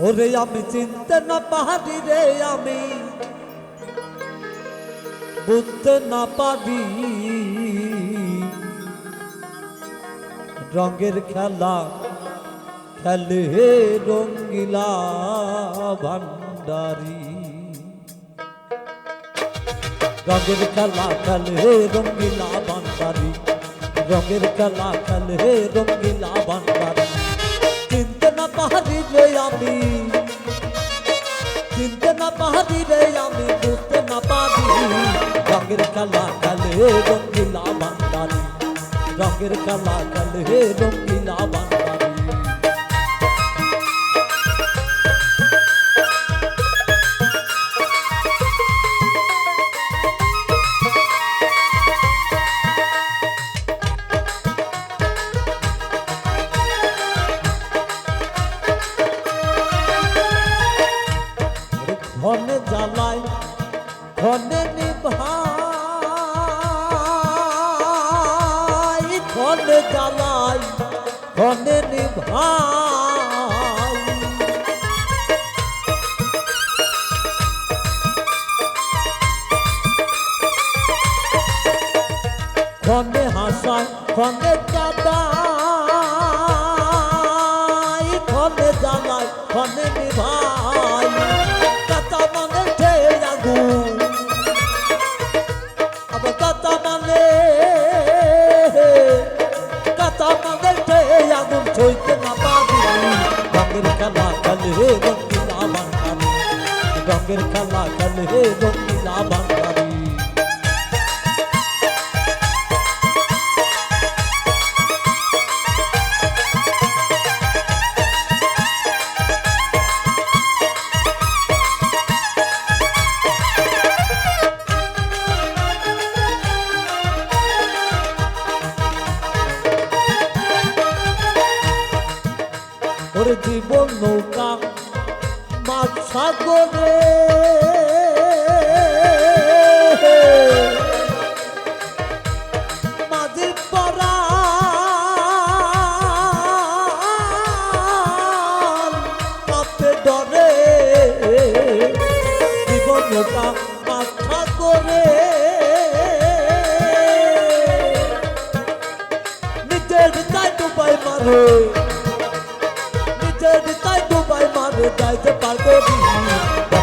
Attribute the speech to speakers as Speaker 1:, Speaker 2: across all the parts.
Speaker 1: ওরে আমি চিনতে না পারি রে আমি। বুঝতে না পারি। রঙের খেলা, খেলে রঙ্গিলা ভান্ডারি। রঙের খেলা, খেলে রঙ্গিলা ভান্ডারি। রঙের খেলা, খেলে রঙ্গিলা রঙের খেলা খেলে রঙ্গিলা ভান্ডারি রঙের খেলা খেলে রঙ্গিলা ভান্ডারি ঘনে জ্বালাই ঘনে জ্বালাই ঘনে নিভাই। ঘনে হাসায় ঘনে কাদাই ঘনে জ্বালায় ঘনে নিভাই। রঙের খেলা খেলে রঙিলা বাঙ্গালি ওরে জীবন নৌকা সাগরে মাঝি পরা কাপে ডরে জীবন নৌকা মাছ সাগরে নিজের তাই ডুবাই মারে নিজের তাই ডুবাই মারে যাইতে পারব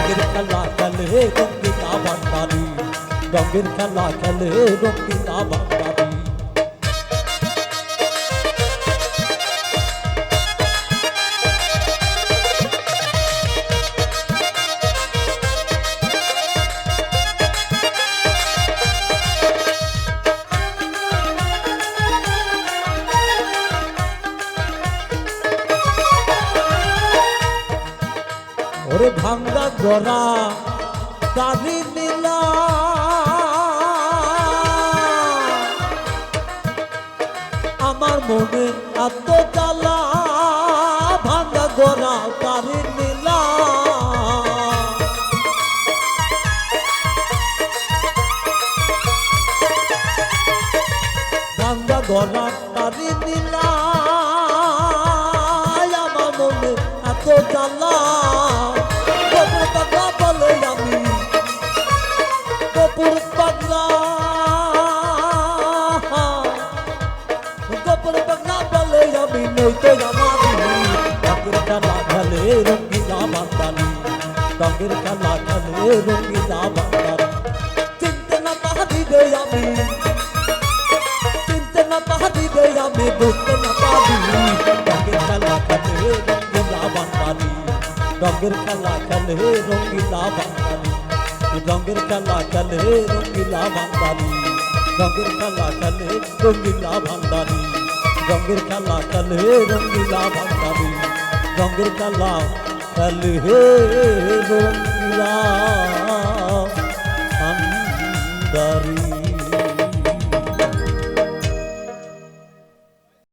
Speaker 1: রঙের খেলা খেলে রঙ্গিতা বান্দারি রঙের খেলা খেলে রঙ্গিতা বান্দারি ওরে ভাঙ্গা গড়া দাবি নীলা। আমার মনে এত জ্বালা, ভাঙ্গা গড়া দাবি নীলা। ভাঙ্গা গড়া দাবি নীলা। আমার মনে এত জ্বালা। রঙের খেলা খেলে রঙ্গিলা বান্দালি চিনতে না পারি রে আমি চিনতে না পারি রে আমি বুঝতে না পারি রঙের খেলা খেলে রঙ্গিলা বান্দালি রঙের খেলা খেলে রঙ্গিলা বান্দালি রঙের খেলা খেলে রঙ্গিলা বান্দালি রঙের খেলা খেলে রঙ্গিলা বান্দালি রঙের খেলা খেলে রঙ্গিলা বান্দালি রঙের খেলা খেলে রঙ্গিলা